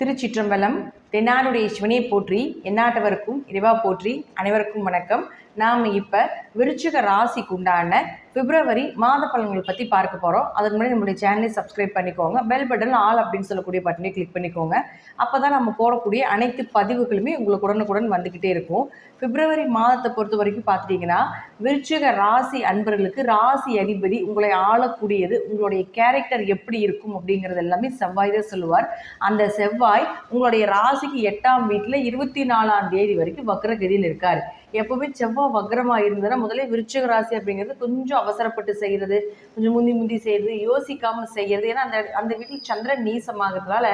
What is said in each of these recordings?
திருச்சிற்றம்பலம் தென்னாடுடைய சிவனையை போற்றி எந்நாட்டவருக்கும் இறைவா போற்றி அனைவருக்கும் வணக்கம். நாம் இப்போ விருச்சிக ராசிக்கு உண்டான பிப்ரவரி மாத பலன்களை பற்றி பார்க்க போகிறோம் அதுக்கு முன்னாடி நம்மளுடைய சேனலை சப்ஸ்கிரைப் பண்ணிக்கோங்க. பெல் பட்டன் ஆல் அப்படின்னு சொல்லக்கூடிய பட்டனை கிளிக் பண்ணிக்கோங்க. அப்போ தான் நம்ம போடக்கூடிய அனைத்து பதிவுகளுமே உங்களுக்கு உடனுக்குடன் வந்துக்கிட்டே இருக்கும். பிப்ரவரி மாதத்தை பொறுத்த வரைக்கும் பார்த்துட்டிங்கன்னா விருச்சிக ராசி அன்பர்களுக்கு ராசி அதிபதி உங்களை ஆளக்கூடியது உங்களுடைய கேரக்டர் எப்படி இருக்கும் அப்படிங்கிறது எல்லாமே செவ்வாய் தான் சொல்லுவார். அந்த செவ்வாய் உங்களுடைய ராசிக்கு எட்டாம் வீட்டில் இருபத்தி நாலாம் தேதி வரைக்கும் வக்கரகதியில் இருக்கார். எப்பவுமே செவ்வாய் வக்ரமாக இருந்ததுன்னா முதல்ல விருச்சிக ராசி அப்படிங்கிறது கொஞ்சம் அவசரப்பட்டு செய்கிறது கொஞ்சம் முந்தி முந்தி செய்கிறது யோசிக்காம செய்கிறது ஏன்னா அந்த அந்த வீட்டில் சந்திரன் நீசமாகிறதுனால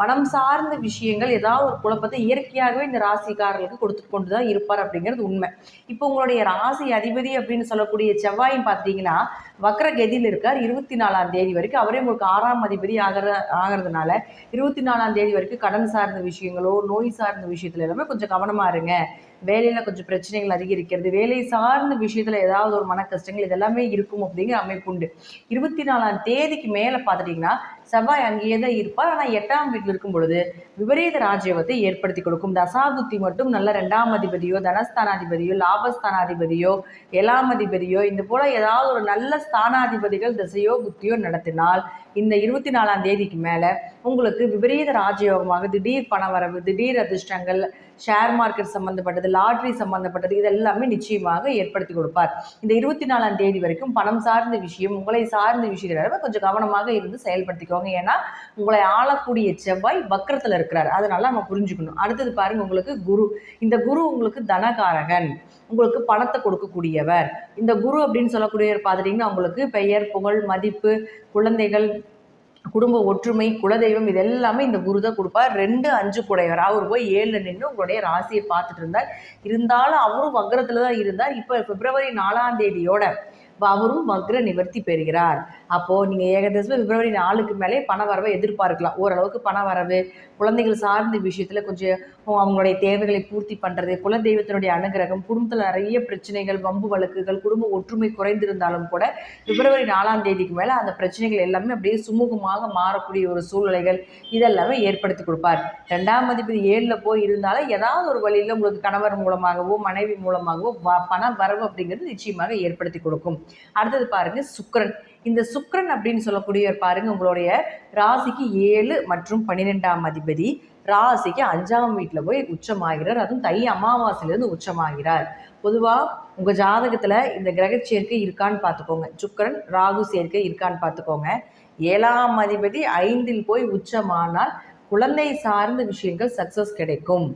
மனம் சார்ந்த விஷயங்கள் ஏதாவது ஒரு குழப்பத்தை இயற்கையாகவே இந்த ராசிக்காரர்களுக்கு கொடுத்துட்டு கொண்டு தான் இருப்பார் அப்படிங்கிறது உண்மை. இப்போ உங்களுடைய ராசி அதிபதி அப்படின்னு சொல்லக்கூடிய செவ்வாயும் பார்த்தீங்கன்னா வக்ர கதியில் இருக்கார். இருபத்தி நாலாம் தேதி வரைக்கும் அவரே உங்களுக்கு ஆறாம் அதிபதி ஆகிற ஆகிறதுனால இருபத்தி நாலாம் தேதி வரைக்கும் கடன் சார்ந்த விஷயங்களோ நோய் சார்ந்த விஷயத்துல எல்லாமே கொஞ்சம் கவனமா இருங்க. வேலையில் கொஞ்சம் பிரச்சனைகள் அதிகரிக்கிறது வேலை சார்ந்த விஷயத்தில் ஏதாவது ஒரு மன கஷ்டங்கள் இதெல்லாமே இருக்கும் அப்படிங்கிற அமைப்பு உண்டு. இருபத்தி நாலாம் தேதிக்கு மேலே பார்த்துட்டிங்கன்னா செவ்வாய் அங்கேயே தான் இருப்பார். ஆனால் எட்டாம் வீட்டில் இருக்கும் பொழுது விபரீத ராஜ்யவத்தை ஏற்படுத்தி கொடுக்கும். தசாபுத்தி மட்டும் நல்ல ரெண்டாம் அதிபதியோ தனஸ்தானாதிபதியோ லாபஸ்தானாதிபதியோ ஏழாம் அதிபதியோ இந்த போல ஏதாவது ஒரு நல்ல ஸ்தானாதிபதிகள் திசையோ புத்தியோ நடத்தினால் இந்த இருபத்தி நாலாம் தேதிக்கு மேலே உங்களுக்கு விபரீத ராஜயோகமாக திடீர் பணவரவு திடீர் அதிர்ஷ்டங்கள் ஷேர் மார்க்கெட் சம்மந்தப்பட்டது லாட்ரி சம்மந்தப்பட்டது இதெல்லாமே நிச்சயமாக ஏற்படுத்தி கொடுப்பார். இந்த இருபத்தி நாலாம் தேதி வரைக்கும் பணம் சார்ந்த விஷயம் உங்களை சார்ந்த விஷயத்தில் கொஞ்சம் கவனமாக இருந்து செயல்படுத்திக்கோங்க. ஏன்னா உங்களை ஆளக்கூடிய செவ்வாய் வக்கரத்தில் இருக்கிறார். அதனால நம்ம புரிஞ்சுக்கணும். அடுத்தது பாருங்க உங்களுக்கு குரு. இந்த குரு உங்களுக்கு தனகாரகன். உங்களுக்கு பணத்தை கொடுக்கக்கூடியவர். இந்த குரு அப்படின்னு சொல்லக்கூடியவர் பார்த்துட்டிங்கன்னா உங்களுக்கு பெயர் புகழ் மதிப்பு குழந்தைகள் குடும்ப ஒற்றுமை குலதெய்வம் இது எல்லாமே இந்த குரு தான் கொடுப்பார். ரெண்டு அஞ்சு குடையவர். அவர் போய் ஏழில் நின்று உங்களுடைய ராசியை பார்த்துட்டு இருந்தார். இருந்தாலும் அவரும் வக்ரத்தில் தான் இருந்தார். இப்போ பிப்ரவரி நாலாம் தேதியோட அவரும் வக்ர நிவர்த்தி பெறுகிறார். அப்போது நீங்கள் ஏகதசம பிப்ரவரி நாலுக்கு மேலே பண வரவை எதிர்பார்க்கலாம். ஓரளவுக்கு பண வரவு குழந்தைகள் சார்ந்த விஷயத்தில் கொஞ்சம் அவங்களுடைய தேவைகளை பூர்த்தி பண்ணுறது குலதெய்வத்தினுடைய அனுகிரகம் குடும்பத்தில் நிறைய பிரச்சனைகள் வம்பு வழக்குகள் குடும்ப ஒற்றுமை குறைந்திருந்தாலும் கூட பிப்ரவரி நாலாம் தேதிக்கு மேலே அந்த பிரச்சனைகள் எல்லாமே அப்படியே சுமூகமாக மாறக்கூடிய ஒரு சூழ்நிலைகள் இதெல்லாமே ஏற்படுத்தி கொடுப்பார். ரெண்டாம் அதிபதி ஏழில் போய் இருந்தாலும் ஏதாவது ஒரு வழியில் உங்களுக்கு கணவர் மூலமாகவோ மனைவி மூலமாகவோ பண வரவு அப்படிங்கிறது நிச்சயமாக ஏற்படுத்தி கொடுக்கும். அடுத்தது பாருங்க சுக்கரன். இந்த சுக்கரன் அப்படின்னு சொல்லக்கூடியவர் பாருங்க உங்களுடைய ராசிக்கு ஏழு மற்றும் பன்னிரெண்டாம் அதிபதி. ராசிக்கு அஞ்சாம் வீட்டில் போய் உச்சமாகிறார். அதுவும் தை அமாவாசையிலேருந்து உச்சமாகிறார். பொதுவாக உங்கள் ஜாதகத்தில் இந்த கிரக சேர்க்கை இருக்கான்னு பார்த்துக்கோங்க. சுக்கரன் ராகு சேர்க்கை இருக்கான்னு பார்த்துக்கோங்க. ஏழாம் அதிபதி ஐந்தில் போய் உச்சமானால் குழந்தை சார்ந்த விஷயங்கள் சக்ஸஸ் கிடைக்கும்.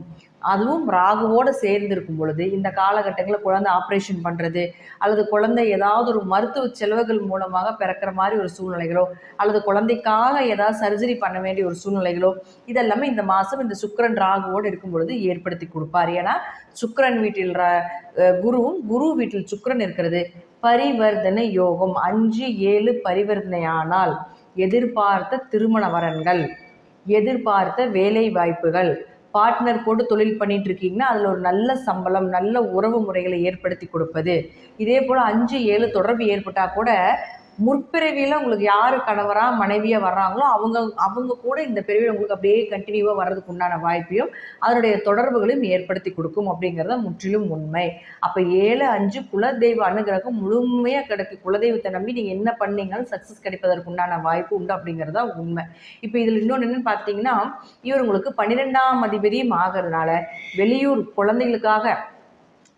அதுவும் ராகுவோடு சேர்ந்திருக்கும் பொழுது இந்த காலகட்டங்களில் குழந்தை ஆப்ரேஷன் பண்ணுறது அல்லது குழந்தை ஏதாவது ஒரு மருத்துவ செலவுகள் மூலமாக பிறக்கிற மாதிரி ஒரு சூழ்நிலைகளோ அல்லது குழந்தைக்காக ஏதாவது சர்ஜரி பண்ண வேண்டிய ஒரு சூழ்நிலைகளோ இதெல்லாமே இந்த மாதம் இந்த சுக்கரன் ராகுவோடு இருக்கும் பொழுது ஏற்படுத்தி கொடுப்பார். ஏன்னா சுக்கரன் வீட்டில் குருவும் குரு வீட்டில் சுக்கரன் இருக்கிறது. பரிவர்த்தனை யோகம் அஞ்சு ஏழு பரிவர்த்தனையானால் எதிர்பார்த்த திருமண வரன்கள் எதிர்பார்த்த வேலை வாய்ப்புகள் பார்ட்னர் போட்டு தொழில் பண்ணிட்டு இருக்கீங்கன்னா அதில் ஒரு நல்ல சம்பளம் நல்ல உறவு முறைகளை ஏற்படுத்தி கொடுப்பது. இதே போல் அஞ்சு ஏழு தொடர்பு ஏற்பட்டால் கூட முற்பிறவியில் உங்களுக்கு யார் கணவராக மனைவியாக வர்றாங்களோ அவங்க அவங்க கூட இந்த பிறவியில் உங்களுக்கு அப்படியே கண்டினியூவாக வர்றதுக்கு உண்டான வாய்ப்பையும் அதனுடைய தொடர்புகளையும் ஏற்படுத்தி கொடுக்கும் அப்படிங்கிறத முற்றிலும் உண்மை. அப்போ ஏழு அஞ்சு குலதெய்வ அனுகிரகம் முழுமையாக கிடைக்கும். குலதெய்வத்தை நம்பி நீங்கள் என்ன பண்ணீங்கன்னு சக்ஸஸ் கிடைப்பதற்கு உண்டான வாய்ப்பு உண்டு அப்படிங்கிறதா உண்மை. இப்போ இதில் இன்னொன்று என்னென்னு பார்த்தீங்கன்னா இவர் உங்களுக்கு பன்னிரெண்டாம் அதிபதியும் ஆகிறதுனால வெளியூர் குழந்தைகளுக்காக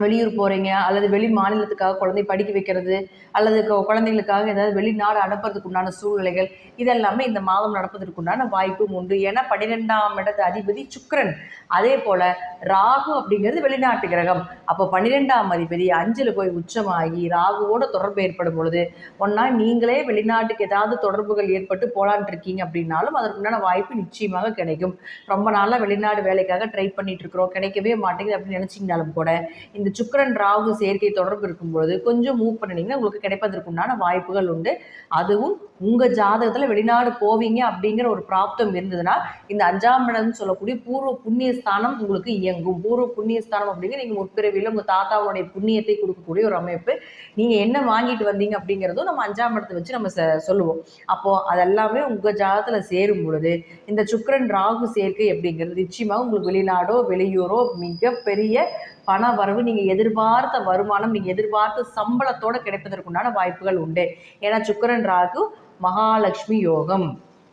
வெளியூர் போகிறீங்க அல்லது வெளி மாநிலத்துக்காக குழந்தை படிக்க வைக்கிறது அல்லது குழந்தைகளுக்காக ஏதாவது வெளிநாடு அனுப்புறதுக்கு உண்டான சூழ்நிலைகள் இதெல்லாமே இந்த மாதம் நடப்பதற்கு உண்டான வாய்ப்பும் உண்டு. ஏன்னா பன்னிரெண்டாம் இடத்து அதிபதி சுக்கரன். அதே போல் ராகு அப்படிங்கிறது வெளிநாட்டு கிரகம். அப்போ பன்னிரெண்டாம் அதிபதி அஞ்சில் போய் உச்சமாகி ராகுவோட தொடர்பு ஏற்படும் பொழுது ஒன்றா நீங்களே வெளிநாட்டுக்கு ஏதாவது தொடர்புகள் ஏற்பட்டு போலான் இருக்கீங்க அப்படின்னாலும் அதற்கு உண்டான வாய்ப்பு நிச்சயமாக கிடைக்கும். ரொம்ப நாளாக வெளிநாடு வேலைக்காக ட்ரை பண்ணிட்டு இருக்கிறோம். கிடைக்கவே மாட்டேங்குது அப்படின்னு நினச்சிங்கனாலும் கூட இந்த இந்த சுக்கரன் ராகு சேர்க்கை தொடர்பு இருக்கும்பொழுது கொஞ்சம் மூவ் பண்ணினீங்கன்னா உங்களுக்கு கிடைப்பதற்குண்டான வாய்ப்புகள் உண்டு. அதுவும் உங்க ஜாதகத்துல வெளிநாடு போவீங்க அப்படிங்கிற ஒரு பிராப்தம் இருந்ததுன்னா இந்த அஞ்சாம் இடம்னு சொல்லக்கூடிய பூர்வ புண்ணிய ஸ்தானம் உங்களுக்கு இயங்கும். பூர்வ புண்ணிய ஸ்தானம் அப்படிங்கிற நீங்க முற்பிறவியில் உங்க தாத்தாவுடைய புண்ணியத்தை கொடுக்கக்கூடிய ஒரு அமைப்பு. நீங்க என்ன வாங்கிட்டு வந்தீங்க அப்படிங்கிறதும் நம்ம அஞ்சாம் இடத்தை வச்சு நம்ம ச- சொல்லுவோம். அப்போ அதெல்லாமே உங்க ஜாதகத்துல சேரும் பொழுது இந்த சுக்கரன் ராகு சேர்க்கை அப்படிங்கிறது நிச்சயமாக உங்களுக்கு வெளிநாடோ வெளியூரோ மிகப்பெரிய பண வரவு நீங்க எதிர்பார்த்த வருமானம் நீங்க எதிர்பார்த்த சம்பளத்தோட கிடைப்பதற்குண்டான வாய்ப்புகள் உண்டு. ஏன்னா சுக்கரன் ராகு மகாலட்சுமி யோகம்.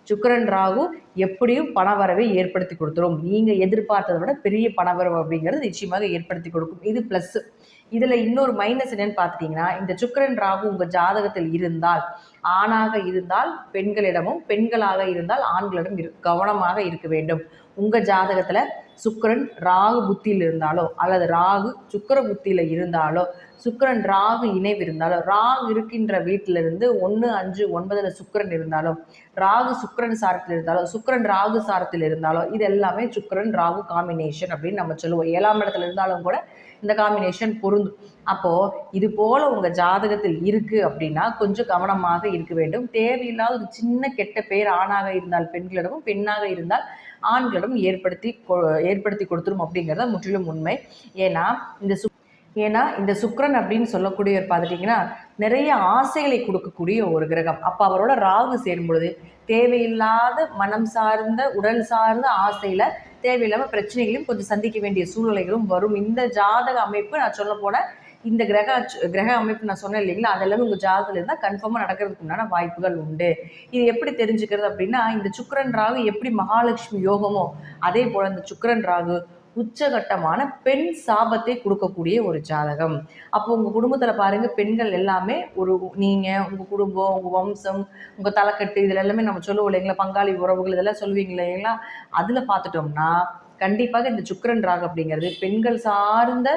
சுக்கிரன் ராகு எப்படியும் பணவரவை ஏற்படுத்தி கொடுத்துரும். நீங்க எதிர்பார்த்ததை விட பெரிய பணவரவு அப்படிங்கிறது நிச்சயமாக ஏற்படுத்தி கொடுக்கும். இது ப்ளஸ் இதுல இன்னொரு மைனஸ் என்னன்னு பார்த்துட்டிங்கன்னா இந்த சுக்கரன் ராகு உங்க ஜாதகத்தில் இருந்தால் ஆணாக இருந்தால் பெண்களிடமும் பெண்களாக இருந்தால் ஆண்களிடம் இரு கவனமாக இருக்க வேண்டும். உங்க ஜாதகத்துல சுக்கரன் ராகு புத்தியில் இருந்தாலோ அல்லது ராகு சுக்கர புத்தியில இருந்தாலோ சுக்கரன் ராகு இணைவு இருந்தாலோ ராகு இருக்கின்ற வீட்டில இருந்து ஒன்று அஞ்சு ஒன்பதுல சுக்கிரன் இருந்தாலோ ராகு சுக்கரன் சாரத்தில் இருந்தாலோ சுக்கரன் ராகு சாரத்தில் இருந்தாலோ இது எல்லாமே சுக்கரன் ராகு காம்பினேஷன் அப்படின்னு நம்ம சொல்லுவோம். ஏழாம் இடத்துல இருந்தாலும் கூட இந்த காம்பினேஷன் பொருந்தும். அப்போ இது போல உங்க ஜாதகத்தில் இருக்கு அப்படின்னா கொஞ்சம் கவனமாக இருக்க வேண்டும். தேவையில்லாத ஒரு சின்ன கெட்ட பெயர் ஆணாக இருந்தால் பெண்களிடமும் பெண்ணாக இருந்தால் ஆண்களிடம் ஏற்படுத்தி கொ- ஏற்படுத்தி கொடுத்துரும் அப்படிங்கிறது முற்றிலும் உண்மை. ஏன்னா இந்த சு ஏன்னா இந்த சுக்ரன் அப்படின்னு சொல்லக்கூடியவர் பார்த்துட்டிங்கன்னா நிறைய ஆசைகளை கொடுக்கக்கூடிய ஒரு கிரகம். அப்போ அவரோட ராகு சேரும் பொழுது தேவையில்லாத மனம் சார்ந்த உடல் சார்ந்த ஆசையில தேவையில்லாமல் பிரச்சனைகளையும் கொஞ்சம் சந்திக்க வேண்டிய சூழ்நிலைகளும் வரும். இந்த ஜாதக அமைப்பு நான் சொல்ல போன இந்த கிரக கிரக அமைப்பு நான் சொன்னேன் இல்லைங்களா? அதெல்லாமே உங்கள் ஜாதகத்தில் இருந்தால் கன்ஃபார்மாக நடக்கிறதுக்கு உண்டான வாய்ப்புகள் உண்டு. இது எப்படி தெரிஞ்சுக்கிறது அப்படின்னா இந்த சுக்கரன் ராகு எப்படி மகாலட்சுமி யோகமோ அதே போல் இந்த சுக்கரன் ராகு உச்சகட்டமான பெண் சாபத்தை கொடுக்கக்கூடிய ஒரு ஜாதகம். அப்போ உங்க குடும்பத்துல பாருங்க பெண்கள் எல்லாமே ஒரு நீங்க உங்க குடும்பம் உங்க வம்சம் உங்க தலைக்கட்டு இதுல எல்லாமே நம்ம சொல்லுவோம் இல்லைங்களா? பங்காளி உறவுகள் இதெல்லாம் சொல்லுவீங்க இல்லைங்களா? அதுல பார்த்துட்டோம்னா கண்டிப்பாக இந்த சுக்கரன் ராகு அப்படிங்கிறது பெண்கள் சார்ந்த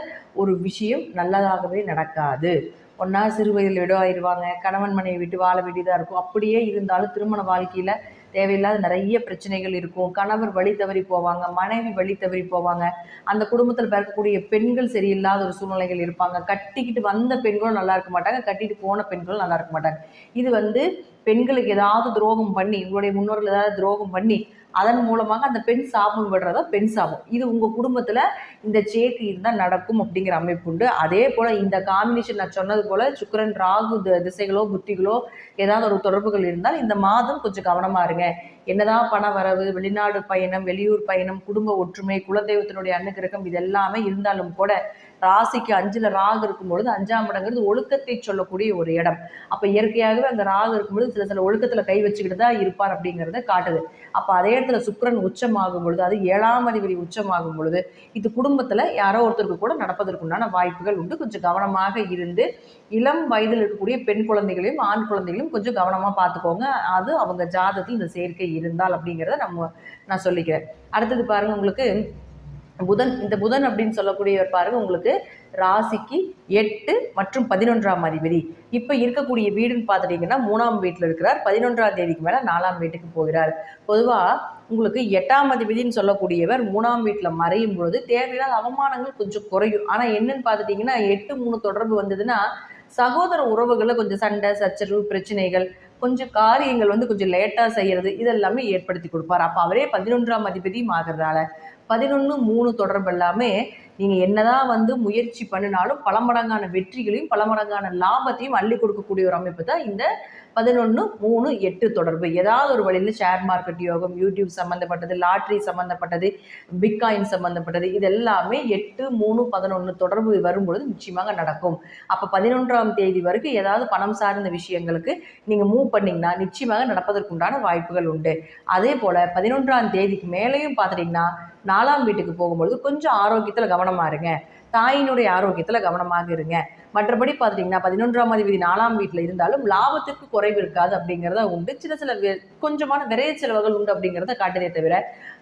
ஒரு விஷயம் நல்லதாகவே நடக்காது. ஒன்றா சிறு வயதில் ஆயிடுவாங்க கணவன் மனைவி விட்டு வாழ வேண்டியதாக இருக்கும். அப்படியே இருந்தாலும் திருமண வாழ்க்கையில் தேவையில்லாத நிறைய பிரச்சனைகள் இருக்கும். கணவர் வழி தவறி போவாங்க மனைவி வழி தவறி போவாங்க. அந்த குடும்பத்தில் பிறக்கக்கூடிய பெண்கள் சரியில்லாத ஒரு சூழ்நிலைகள் இருப்பாங்க. கட்டிக்கிட்டு வந்த பெண்களும் நல்லா இருக்க மாட்டாங்க கட்டிட்டு போன பெண்களும் நல்லா இருக்க மாட்டாங்க. இது வந்து பெண்களுக்கு ஏதாவது துரோகம் பண்ணி உங்களுடைய முன்னோர்கள் ஏதாவது துரோகம் பண்ணி அதன் மூலமாக அந்த பெண் சாபம் விடுறதா பெண் சாபம். இது உங்க குடும்பத்துல இந்த சேக்கு இருந்தால் நடக்கும் அப்படிங்கிற அமைப்பு உண்டு. அதே போல இந்த காம்பினேஷன் நான் சொன்னது போல சுக்கரன் ராகு திசைகளோ புத்திகளோ ஏதாவது ஒரு தொடர்புகள் இருந்தால் இந்த மாதம் கொஞ்சம் கவனமா இருங்க. என்னதான் பண வரவு வெளிநாடு பயணம் வெளியூர் பயணம் குடும்ப ஒற்றுமை குலதெய்வத்தினுடைய அனுகிரகம் இது எல்லாமே இருந்தாலும் கூட ராசிக்கு அஞ்சுல ராகு இருக்கும் பொழுது அஞ்சாம் இடங்கிறது ஒழுக்கத்தை சொல்லக்கூடிய ஒரு இடம். அப்ப இயற்கையாகவே அந்த ராகு இருக்கும்பொழுது சில சில ஒழுக்கத்துல கை வச்சுக்கிட்டு தான் இருப்பார் அப்படிங்கிறத காட்டுது. அப்ப அதே இடத்துல சுக்கரன் உச்சமாகும் பொழுது அது ஏழாம் அதிபதி உச்சமாகும் பொழுது இது குடும்பத்துல யாரோ ஒருத்தருக்கு கூட நடப்பதற்குண்டான வாய்ப்புகள் உண்டு. கொஞ்சம் கவனமாக இருந்து இளம் வயதில் இருக்கக்கூடிய பெண் குழந்தைகளையும் ஆண் குழந்தைகளையும் கொஞ்சம் கவனமா பார்த்துக்கோங்க. அது அவங்க ஜாதத்தில் இந்த சேர்க்கை இருந்தால் அப்படிங்கிறத நம்ம நான் சொல்லிக்கிறேன். அடுத்தது பாருங்க உங்களுக்கு புதன் இந்த புதன் அப்படின்னு சொல்லக்கூடியவர் பாருங்க உங்களுக்கு ராசிக்கு எட்டு மற்றும் பதினொன்றாம் அதிபதி. இப்போ இருக்கக்கூடிய வீடுன்னு பார்த்துட்டீங்கன்னா மூணாம் வீட்டில் இருக்கிறார். பதினொன்றாம் தேதிக்கு மேலே நாலாம் வீட்டுக்கு போகிறார். பொதுவாக உங்களுக்கு எட்டாம் அதிபதினு சொல்லக்கூடியவர் மூணாம் வீட்டில் மறையும் பொழுது தேவையில்லாத அவமானங்கள் கொஞ்சம் குறையும். ஆனால் என்னன்னு பார்த்துட்டிங்கன்னா எட்டு மூணு தொடர்பு வந்ததுன்னா சகோதர உறவுகளை கொஞ்சம் சண்டை சச்சரவு பிரச்சனைகள் கொஞ்சம் காரியங்கள் வந்து கொஞ்சம் லேட்டாக செய்கிறது இதெல்லாமே ஏற்படுத்தி கொடுப்பார். அப்போ அவரே பதினொன்றாம் அதிபதியும் ஆகிறதால பதினொன்று மூணு தொடர்பு எல்லாமே நீங்கள் என்னதான் வந்து முயற்சி பண்ணினாலும் பல மடங்கான வெற்றிகளையும் பல மடங்கான லாபத்தையும் அள்ளி கொடுக்கக்கூடிய ஒரு அமைப்பு தான் இந்த பதினொன்று மூணு எட்டு தொடர்பு. ஏதாவது ஒரு வழியில் ஷேர் மார்க்கெட் யோகம் யூடியூப் சம்மந்தப்பட்டது லாட்ரி சம்மந்தப்பட்டது பிட்காயின் சம்மந்தப்பட்டது இது எல்லாமே எட்டு மூணு பதினொன்று தொடர்பு வரும்பொழுது நிச்சயமாக நடக்கும். அப்போ பதினொன்றாம் தேதி வரைக்கும் ஏதாவது பணம் சார்ந்த விஷயங்களுக்கு நீங்கள் மூவ் பண்ணிங்கன்னா நிச்சயமாக நடப்பதற்குண்டான வாய்ப்புகள் உண்டு. அதே போல் பதினொன்றாம் தேதிக்கு மேலேயும் பார்த்துட்டிங்கன்னா நாலாம் வீட்டுக்கு போகும்பொழுது கொஞ்சம் ஆரோக்கியத்தில் கவனமாக இருங்க. தாயினுடைய ஆரோக்கியத்தில் கவனமாக இருங்க. மற்றபடி பார்த்துட்டிங்கன்னா பதினொன்றாம் அதிபதி நாலாம் வீட்டில் இருந்தாலும் லாபத்திற்கு குறைவு இருக்காது அப்படிங்கிறத உண்டு. சின்ன சில கொஞ்சமான விரைய செலவுகள் உண்டு அப்படிங்கிறத காட்டுதே தவிர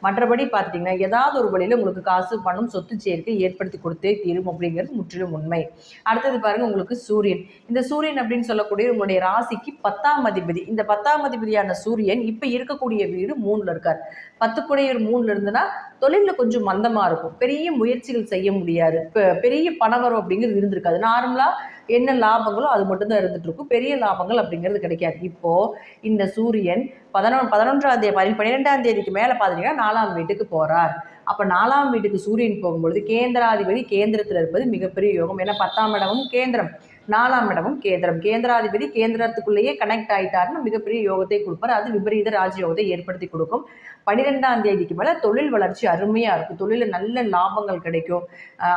மற்றபடி பார்த்துட்டிங்கன்னா ஏதாவது ஒரு வழியில் உங்களுக்கு காசு பணம் சொத்து சேர்க்கை ஏற்படுத்தி கொடுத்தே தீரும் அப்படிங்கிறது முற்றிலும் உண்மை. அடுத்தது பாருங்க உங்களுக்கு சூரியன். இந்த சூரியன் அப்படின்னு சொல்லக்கூடிய உங்களுடைய ராசிக்கு பத்தாம் அதிபதி. இந்த பத்தாம் அதிபதியான சூரியன் இப்போ இருக்கக்கூடிய வீடு மூணுல இருக்கார். பத்து குடையர் மூணுல இருந்துன்னா தொழிலில் கொஞ்சம் மந்தமா இருக்கும். பெரிய முயற்சிகள் செய்ய முடியாது. இப்போ பெரிய பணவரம் அப்படிங்கிறது இருந்திருக்காது. நார்மலாக என்ன லாபங்களோ அது மட்டும்தான் இருந்துகிட்ருக்கும் பெரிய லாபங்கள் அப்படிங்கிறது கிடைக்காது. இப்போது இந்த சூரியன் பதினொன்று பதினொன்றாம் தேதி பன்னிரெண்டாம் தேதிக்கு மேலே பார்த்தீங்கன்னா நாலாம் வீட்டுக்கு போகிறார் அப்போ நாலாம் வீட்டுக்கு சூரியன் போகும்பொழுது கேந்திராதிபதி கேந்திரத்தில் இருப்பது மிகப்பெரிய யோகம். ஏன்னா பத்தாம் இடமும் கேந்திரம். நாலாம் இடமும் கேந்திரம். கேந்திராதிபதி கேந்திரத்துக்குள்ளேயே கனெக்ட் ஆயிட்டாருன்னு மிகப்பெரிய யோகத்தை கொடுப்பார். அது விபரீத ராஜயோகத்தை ஏற்படுத்தி கொடுக்கும். பன்னிரெண்டாம் தேதிக்கு மேலே தொழில் வளர்ச்சி அருமையாக இருக்கும். தொழிலில் நல்ல லாபங்கள் கிடைக்கும்.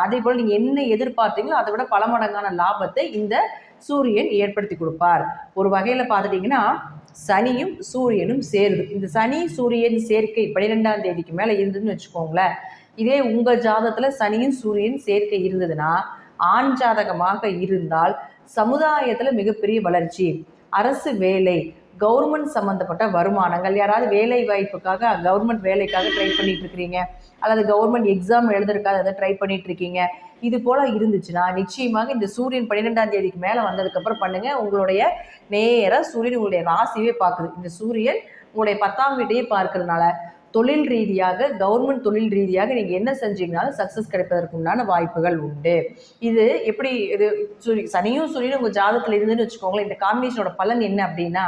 அதே போல் நீங்கள் என்ன எதிர்பார்த்தீங்களோ அதை விட பல மடங்கான லாபத்தை இந்த சூரியன் ஏற்படுத்தி கொடுப்பார். ஒரு வகையில் பார்த்துட்டிங்கன்னா சனியும் சூரியனும் சேருது. இந்த சனி சூரியன் சேர்க்கை பன்னிரெண்டாம் தேதிக்கு மேலே இருந்ததுன்னு வச்சுக்கோங்களேன். இதே உங்கள் ஜாதத்தில் சனியும் சூரியன் சேர்க்கை இருந்ததுன்னா ஆண் ஜாதகமாக இருந்தால் சமுதாயத்தில் மிகப்பெரிய வளர்ச்சி. அரசு வேலை கவர்மெண்ட் சம்மந்தப்பட்ட வருமானங்கள். யாராவது வேலை வாய்ப்புக்காக கவர்மெண்ட் வேலைக்காக ட்ரை பண்ணிட்டு இருக்கிறீங்க. அல்லது கவர்மெண்ட் எக்ஸாம் எழுதுறதுக்காக அதை ட்ரை பண்ணிட்டு இருக்கீங்க. இது போல இருந்துச்சுன்னா நிச்சயமாக இந்த சூரியன் பன்னிரெண்டாம் தேதிக்கு மேலே வந்ததுக்கப்புறம் பண்ணுங்க. உங்களுடைய நேராக சூரியன் உங்களுடைய ராசியே பார்க்குது. இந்த சூரியன் உங்களுடைய பத்தாம் வீட்டையே பார்க்கறதுனால. தொழில் ரீதியாக கவர்மெண்ட் தொழில் ரீதியாக நீங்கள் என்ன செஞ்சீங்கனாலும் சக்ஸஸ் கிடைப்பதற்கு உண்டான வாய்ப்புகள் உண்டு. இது எப்படி இது சூரிய சனியும் சூரியனும் உங்கள் ஜாதகத்தில் இருந்துன்னு வச்சுக்கோங்களேன். இந்த காம்பினேஷனோட பலன் என்ன அப்படின்னா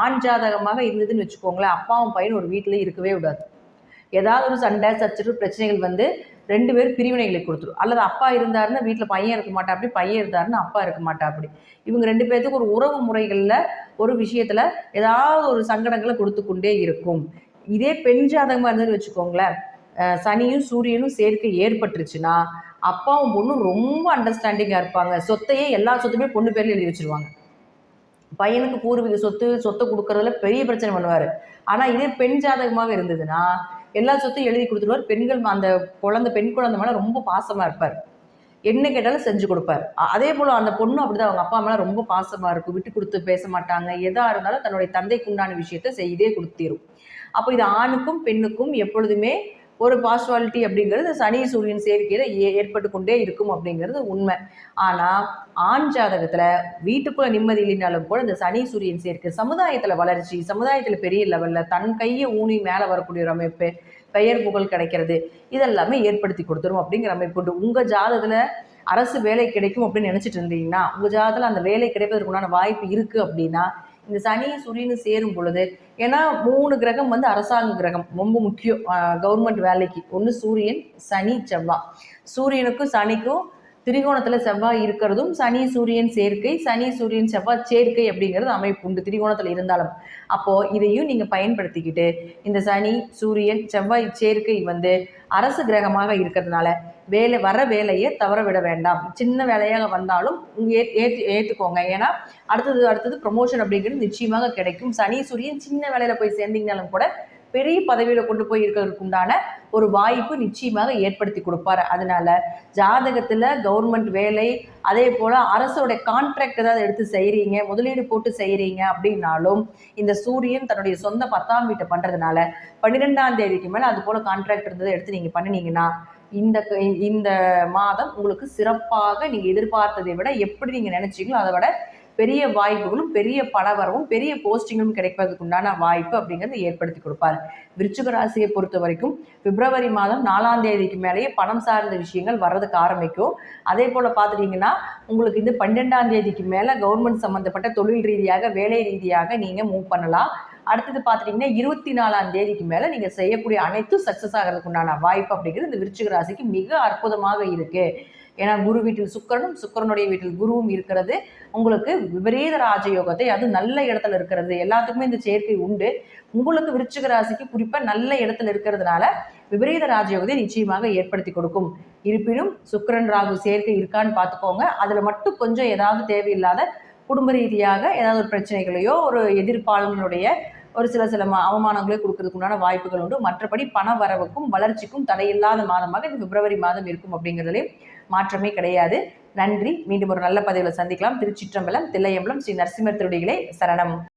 ஆண் ஜாதகமாக இருந்ததுன்னு வச்சுக்கோங்களேன். அப்பாவும் பையன் ஒரு வீட்டிலே இருக்கவே விடாது ஏதாவது ஒரு சண்டை சச்சரவு பிரச்சனைகள் வந்து ரெண்டு பேரும் பிரிவினைகளை கொடுத்துரும். அல்லது அப்பா இருந்தாருன்னா வீட்டில் பையன் இருக்க மாட்டா அப்படி பையன் இருந்தாருன்னா அப்பா இருக்க மாட்டா அப்படி. இவங்க ரெண்டு பேர்த்துக்கு ஒரு உறவு முறைகளில் ஒரு விஷயத்தில் ஏதாவது ஒரு சங்கடங்களை கொடுத்து கொண்டே இருக்கும். இதே பெண் ஜாதகமாக இருந்ததுன்னு வச்சுக்கோங்களேன் சனியும் சூரியனும் சேர்க்கை ஏற்பட்டுருச்சுன்னா அப்பாவும் பொண்ணும் ரொம்ப அண்டர்ஸ்டாண்டிங்காக இருப்பாங்க. சொத்தையே எல்லா சொத்துமே பொண்ணு பேரில் எழுதி வச்சிருவாங்க. பையனுக்கு பூர்வீக சொத்து சொத்தை கொடுக்கறதுல பெரிய பிரச்சனை பண்ணுவார். ஆனால் இதே பெண் ஜாதகமாக இருந்ததுன்னா எல்லா சொத்தையும் எழுதி கொடுத்துருவார். பெண்கள் அந்த குழந்தை பெண் குழந்தை மேலே ரொம்ப பாசமாக இருப்பார். என்ன கேட்டாலும் செஞ்சு கொடுப்பார். அதே போல் அந்த பொண்ணு அப்படிதான். அவங்க அப்பா மேலே ரொம்ப பாசமாக இருக்கும். விட்டு கொடுத்து பேச மாட்டாங்க. எதாக இருந்தாலும் தன்னுடைய தந்தைக்கு உண்டான விஷயத்த செய்தே கொடுத்திரும். அப்போ இது ஆணுக்கும் பெண்ணுக்கும் எப்பொழுதுமே ஒரு பாசுவாலிட்டி அப்படிங்கிறது சனி சூரியன் சேர்க்கையில் ஏ ஏற்பட்டு கொண்டே இருக்கும் அப்படிங்கிறது உண்மை. ஆனால் ஆண் ஜாதகத்தில் வீட்டுக்குள்ள நிம்மதி இல்லைனாலும் கூட இந்த சனி சூரியன் சேர்க்கை சமுதாயத்தில் வளர்ச்சி சமுதாயத்தில் பெரிய லெவலில் தன் கையை ஊனி மேலே வரக்கூடிய ஒரு அமைப்பு பெயர் புகழ் கிடைக்கிறது இதெல்லாமே ஏற்படுத்தி கொடுத்துரும் அப்படிங்கிற அமைப்பு உண்டு. உங்கள் ஜாதகத்தில் அரசு வேலை கிடைக்கும் அப்படின்னு நினச்சிட்டு இருந்தீங்கன்னா உங்கள் ஜாதகத்தில் அந்த வேலை கிடைப்பதற்குண்டான வாய்ப்பு இருக்குது அப்படின்னா இந்த சனி சூரியன் சேரும் பொழுது ஏன்னா மூணு கிரகம் வந்து அரசாங்க கிரகம் ரொம்ப முக்கியம் கவர்மெண்ட் வேலைக்கு. ஒன்று சூரியன் சனி செவ்வாய் சூரியனுக்கும் சனிக்கும் திரிகோணத்தில் செவ்வாய் இருக்கிறதும் சனி சூரியன் சேர்க்கை சனி சூரியன் செவ்வாய் சேர்க்கை அப்படிங்கிறது அமைப்பு உண்டு. திரிகோணத்தில் இருந்தாலும். அப்போது இதையும் நீங்கள் பயன்படுத்திக்கிட்டு இந்த சனி சூரியன் செவ்வாய் சேர்க்கை வந்து அரசு கிரகமாக இருக்கிறதுனால வேலை வர வேலையை தவற விட வேண்டாம். சின்ன வேலையாக வந்தாலும் ஏ ஏற்று ஏற்றுக்கோங்க ஏன்னா அடுத்தது அடுத்தது ப்ரொமோஷன் அப்படிங்கிறது நிச்சயமாக கிடைக்கும். சனி சூரியன் சின்ன வேலையில் போய் சேர்ந்தீங்கனாலும் கூட பெரிய பதவியில் கொண்டு போய் இருக்கிறதுக்கு உண்டான ஒரு வாய்ப்பு நிச்சயமாக ஏற்படுத்தி கொடுப்பாரு. அதனால ஜாதகத்தில் கவர்மெண்ட் வேலை அதே போல் அரசோட கான்ட்ராக்ட் ஏதாவது எடுத்து செய்கிறீங்க முதலீடு போட்டு செய்கிறீங்க அப்படின்னாலும் இந்த சூரியன் தன்னுடைய சொந்த பத்தாம் வீட்டை பண்ணுறதுனால பன்னிரெண்டாம் தேதிக்கு மேலே அது போல் கான்ட்ராக்ட் இருந்ததை எடுத்து நீங்கள் பண்ணினீங்கன்னா இந்த க- இந்த மாதம் உங்களுக்கு சிறப்பாக நீங்கள் எதிர்பார்த்ததை விட எப்படி நீங்கள் நினைச்சீங்களோ அதை விட பெரிய வாய்ப்புகளும் பெரிய பணவரவும் பெரிய போஸ்டிங்களும் கிடைப்பதற்கு உண்டான வாய்ப்பு அப்படிங்கிறது ஏற்படுத்தி கொடுப்பார். விருச்சிக ராசியை பொறுத்த வரைக்கும் பிப்ரவரி மாதம் நாலாம் தேதிக்கு மேலேயே பணம் சார்ந்த விஷயங்கள் வர்றதுக்கு ஆரம்பிக்கும். அதே போல் பார்த்துட்டிங்கன்னா உங்களுக்கு இந்த பன்னெண்டாம் தேதிக்கு மேலே கவர்மெண்ட் சம்மந்தப்பட்ட தொழில் ரீதியாக வேலை ரீதியாக நீங்கள் மூவ் பண்ணலாம். அடுத்தது பார்த்துட்டிங்கன்னா இருபத்தி நாலாம் தேதிக்கு மேலே நீங்கள் செய்யக்கூடிய அனைத்தும் சக்ஸஸ் ஆகிறதுக்கு உண்டான வாய்ப்பு அப்படிங்கிறது இந்த விருச்சிக ராசிக்கு மிக அற்புதமாக இருக்குது ஏன்னா குரு வீட்டில் சுக்கிரனும் சுக்கரனுடைய வீட்டில் குருவும் இருக்கிறது. உங்களுக்கு விபரீத ராஜயோகத்தை அது நல்ல இடத்துல இருக்கிறது. எல்லாத்துக்குமே இந்த சேர்க்கை உண்டு. உங்களுக்கு விருச்சிக ராசிக்கு குறிப்பாக நல்ல இடத்துல இருக்கிறதுனால விபரீத ராஜயோகத்தை நிச்சயமாக ஏற்படுத்தி கொடுக்கும். இருப்பினும் சுக்கிரன் ராகு சேர்க்கை இருக்கான்னு பார்த்துக்கோங்க. அதில் மட்டும் கொஞ்சம் ஏதாவது தேவையில்லாத குடும்ப ரீதியாக ஏதாவது ஒரு பிரச்சனைகளையோ ஒரு எதிர்ப்பாளர்களுடைய ஒரு சில சில ம- அவமானங்களே கொடுக்கறதுக்கு உண்டான வாய்ப்புகள் உண்டு. மற்றபடி பண வரவுக்கும் வளர்ச்சிக்கும் தடையில்லாத மாதமாக இந்த பிப்ரவரி மாதம் இருக்கும் அப்படிங்கிறதுலையும் மாற்றமே கிடையாது. நன்றி. மீண்டும் ஒரு நல்ல பதிவில் சந்திக்கலாம். திருச்சிற்றம்பலம் தில்லையம்பலம் ஸ்ரீ நரசிம்மர் திருடிகளே சரணம்.